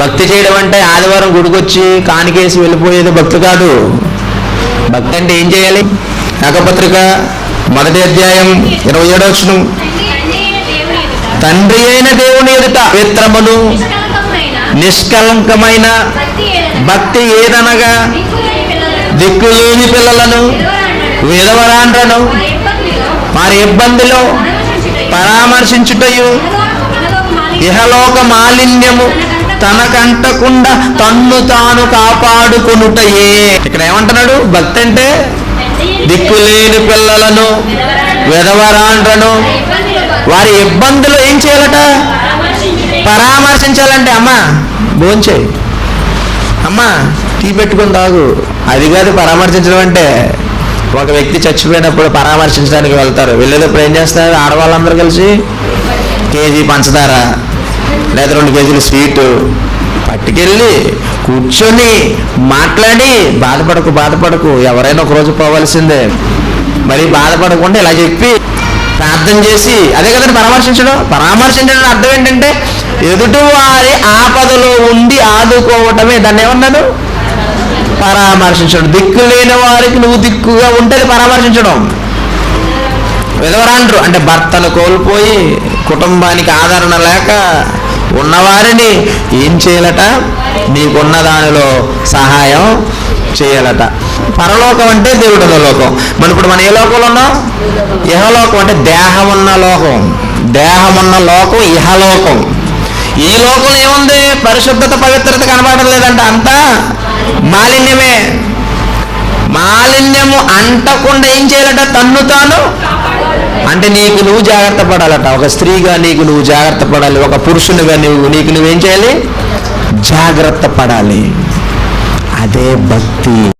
భక్తి చేయడం అంటే ఆదివారం గుడికొచ్చి కానికేసి వెళ్ళిపోయేది భక్తి కాదు. భక్తి అంటే ఏం చేయాలి? నాగపత్రిక మొదటి అధ్యాయం ఇరవై ఏడో వచనం. తండ్రి అయిన దేవుని ఎదుట పవిత్రమును నిష్కలంకమైన భక్తి ఏదనగా? దిక్కులేని పిల్లలను విధవరాండ్రను వారి ఇబ్బందిలో పరామర్శించుటయు ఇహలోక మాలిన్యము తనకంటకుండా తన్ను తాను కాపాడుకొనుటయే. ఇక్కడ ఏమంటున్నాడు భక్తి అంటే దిక్కులేని పిల్లలను విధవరాండ్రను వారి ఇబ్బందులు ఏం చేయాలట? పరామర్శించాలంటే అమ్మా భోంచేయి. అమ్మా టీ పెట్టుకుని తాగు. అది కాదు పరామర్శించడం అంటే ఒక వ్యక్తి చచ్చిపోయినప్పుడు పరామర్శించడానికి వెళ్తారు. వెళ్ళేటప్పుడు ఏం చేస్తారు? ఆడవాళ్ళందరూ కలిసి కేజీ పంచదార లేదా రెండు కేజీలు స్వీటు. పట్టుకెళ్ళి కూర్చొని మాట్లాడి బాధపడకు బాధపడకు ఎవరైనా ఒకరోజు పోవాల్సిందే. మరి బాధపడకుండా ఇలా చెప్పి ప్రార్థన చేసి అదే కదండి పరామర్శించడం? పరామర్శించడం అర్థం ఏంటంటే ఎదుటివారి ఆపదలో ఉండి ఆదుకోవటమే. దాన్ని ఏమన్నాను పరామర్శించడం. దిక్కు లేని వారికి నువ్వు దిక్కుగా ఉంటే పరామర్శించడం. విధవరాండ్రు అంటే భర్తను కోల్పోయి కుటుంబానికి ఆదరణ లేక ఉన్నవారిని ఏం చేయాలట? నీకున్న దానిలో సహాయం చేయాలట. పరలోకం అంటే దేవుడున్న లోకం. మన ఇప్పుడు మనం ఏ లోకంలో ఉన్నాం? ఇహలోకం అంటే దేహం ఉన్న లోకం. దేహం ఉన్న లోకం ఇహలోకం. ఈ లోకం ఏముంది? పరిశుద్ధత పవిత్రత కనబడటం లేదంట. అంతా మాలిన్యమే. మాలిన్యము అంటకుండా ఏం చేయాలట? తన్ను తాను అంటే నీకు నువ్వు జాగ్రత్త పడాలట. ఒక స్త్రీగా నీకు నువ్వు జాగ్రత్త పడాలి. ఒక పురుషునిగా నువ్వు నీకు నువ్వేం చేయాలి? జాగ్రత్త పడాలి. అదే భక్తి.